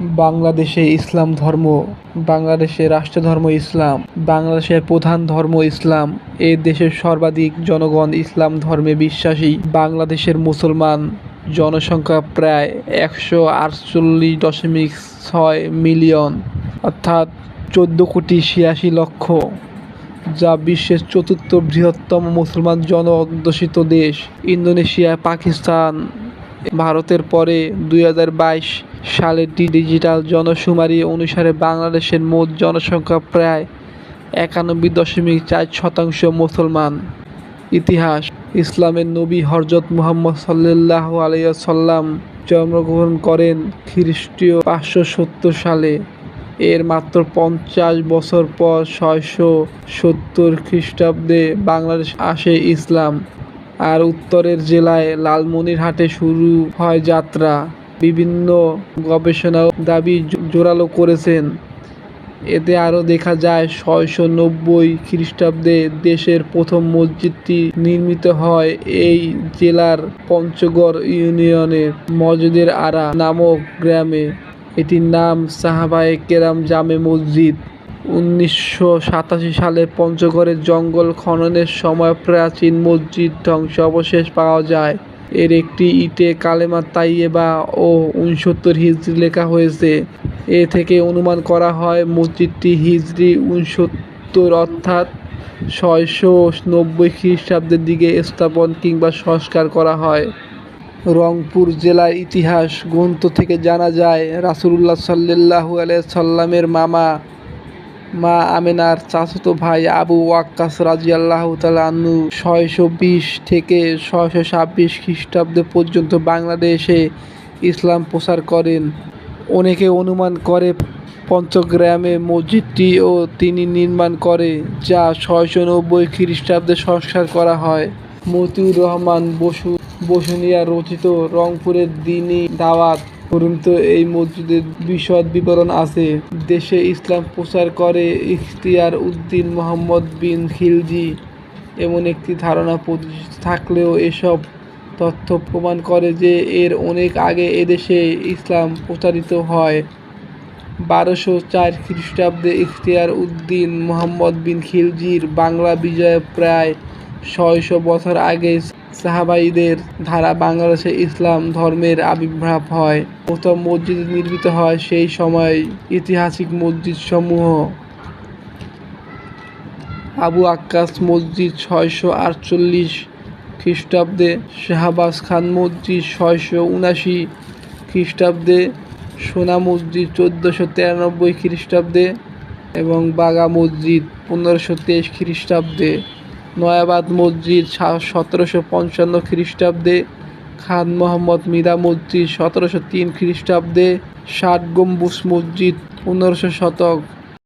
বাংলাদেশে ইসলাম ধর্ম বাংলাদেশের রাষ্ট্রধর্ম ইসলাম বাংলাদেশের প্রধান ধর্ম ইসলাম, এ দেশের সর্বাধিক জনগণ ইসলাম ধর্মে বিশ্বাসী, বাংলাদেশের মুসলমান, জনসংখ্যা প্রায় একশো আটচল্লিশ দশমিক ছয় মিলিয়ন, অর্থাৎ চোদ্দ কোটি ছিয়াশি লক্ষ, যা বিশ্বের চতুর্থ বৃহত্তম মুসলমান জন জনঅধ্যুষিত দেশ, ইন্দোনেশিয়া, পাকিস্তান, ভারতের পরে দুই হাজার বাইশ সালের ডিজিটাল জনশুমারি অনুসারে বাংলাদেশের মোট জনসংখ্যা প্রায় একানব্বই দশমিক চার শতাংশ মুসলমান। ইতিহাস, ইসলামের নবী হরজত মুহাম্মদ সাল্লাহ আলাইসাল্লাম জন্মগ্রহণ করেন খ্রিস্টীয় পাঁচশো সত্তর সালে। এর মাত্র পঞ্চাশ বছর পর ছয়শো সত্তর খ্রিস্টাব্দে বাংলাদেশ আসে ইসলাম। আর উত্তরের জেলায় লালমনিরহাটে শুরু হয় যাত্রা। বিভিন্ন গবেষণা দাবি জোরালো করেছেন। এতে আরও দেখা যায় ছয়শো নব্বই খ্রিস্টাব্দে দেশের প্রথম মসজিদটি নির্মিত হয় এই জেলার পঞ্চগড় ইউনিয়নের মসজিদের আরা নামক গ্রামে। এটির নাম সাহাবায়ে কেরাম জামে মসজিদ। উনিশশো সাতাশি সালে পঞ্চগড়ের জঙ্গল খননের সময় প্রাচীন মসজিদ ধ্বংস অবশেষ পাওয়া যায়। এর একটি ইটে কালেমা তাইয়েবা ও উনসত্তর হিজরি লেখা হয়েছে। এ থেকে অনুমান করা হয় মসজিদটি হিজরি উনসত্তর অর্থাৎ ছয়শো নব্বই খ্রিস্টাব্দের দিকে স্থাপন কিংবা সংস্কার করা হয়। রংপুর জেলার ইতিহাস গ্রন্থ থেকে জানা যায়, রাসুলুল্লাহ সাল্লাহু সাল্লামের মামা মা আমেনার চাচাতো ভাই আবু ওয়াক্কাস রাজিয়াল্লাহ তালান্নু ছয়শো বিশ থেকে ছয়শো ছাব্বিশ খ্রিস্টাব্দ পর্যন্ত বাংলাদেশে ইসলাম প্রচার করেন। অনেকে অনুমান করে পঞ্চগ্রামে মসজিদটিও তিনি নির্মাণ করে, যা ছয়শো নব্বই খ্রিস্টাব্দে সংস্কার করা হয়। মতিউর রহমান বসু বসুনিয়া রচিত রংপুরের দিনী দাওয়াত পর্যন্ত এই মসজিদের বিশদ বিবরণ আছে। দেশে ইসলাম প্রচার করে ইখতিয়ার উদ্দিন মোহাম্মদ বিন খিলজি। এমন একটি ধারণা থাকলেও এসব তথ্য প্রমাণ করে যে এর অনেক আগে এদেশে ইসলাম প্রচারিত হয়। বারোশো চার খ্রিস্টাব্দে ইখতিয়ার উদ্দিন মোহাম্মদ বিন খিলজির বাংলা বিজয় প্রায় ছয়শো বছর আগে সাহাবাইদের ধারা বাংলাদেশে ইসলাম ধর্মের আবির্ভাব হয়। প্রথম মসজিদ নির্মিত হয় সেই সময় ঐতিহাসিক মসজিদ সমূহ আবু আক্কাস মসজিদ ছয়শো আটচল্লিশ খ্রিস্টাব্দে, শাহবাজ খান মসজিদ ছয়শো উনাশি খ্রিস্টাব্দে, সোনা মসজিদ চোদ্দোশো তিরানব্বই খ্রিস্টাব্দে এবং বাগা মসজিদ পনেরোশো তেইশ খ্রিস্টাব্দে। নয়াবাদ মসজিদ সতেরোশো পঞ্চান্ন খ্রিস্টাব্দে খান মোহাম্মদ মিরা মসজিদ সতেরোশো তিন খ্রিস্টাব্দে ষাট গম্বুজ মসজিদ পনেরোশো শতক।